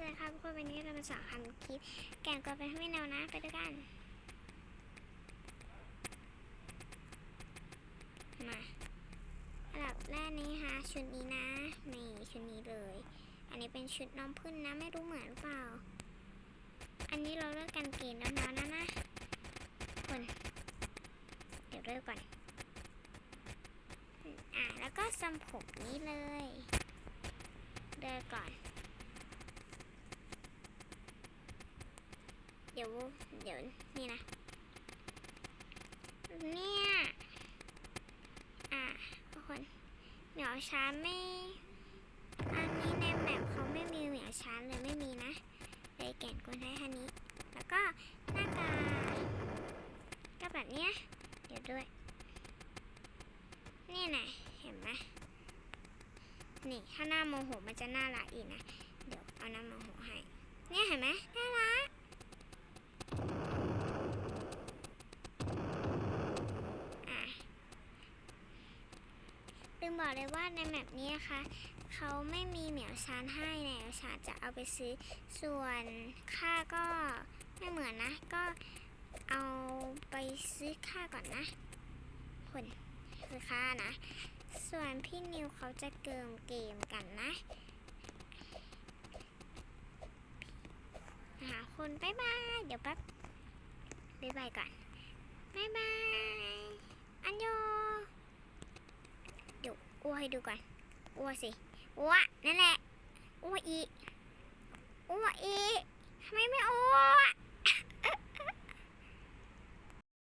วัสดีครับทุกคนวันนี้เรามาสอนทำคลิปแกนกดเป็นให้แนวนะ ไปด้วยกัน มาอันดับแรกนี้ฮะชุดนี้นะนี่ชุดนี้เลย อันนี้เป็นชุดน้องพึ่งนะ ไม่รู้เหมือนหรือเปล่า อันนี้เราเลิกกันเกณฑ์แล้วนะนะนะคนเดี๋ยวเลิกก่อน อะแล้วก็ทำผมนี้เลยเดินก่อน เดี๋ยว เดี๋ยว นี่นะ เนี่ย อะทุกคนเหมียวช้าไม่อันนี้ในแมปเขาไม่มีเหมียวช้าเลยไม่มีนะ เลยแก่นกวนให้คันนี้ แล้วก็หน้าตาก็แบบเนี้ย เดี๋ยวด้วย นี่นะเห็นไหมนี่ถ้าหน้าโมโหมันจะน่ารักอีกนะ เดี๋ยวเอาน้ำโมโหให้ เนี่ยเห็นไหมน่ารัก อะ ลืมบอกเลยว่าในแมปนี้นะคะเขาไม่มีเหมียวชานให้เหมียวชานจะเอาไปซื้อ ส่วนค่าก็ไม่เหมือนนะ ก็เอาไปซื้อค่าก่อนนะคนคือค่านะ ส่วนพี่นิวเขาจะเกิมเกมกันนะหาคนบ๊ายบาย เดี๋ยวแป๊บบ๊ายบายก่อนบ๊ายบาย เดี๋ยวอ้ว ให้ดูก่อนอ้วสิอ้วนั่นแหละอ้วอี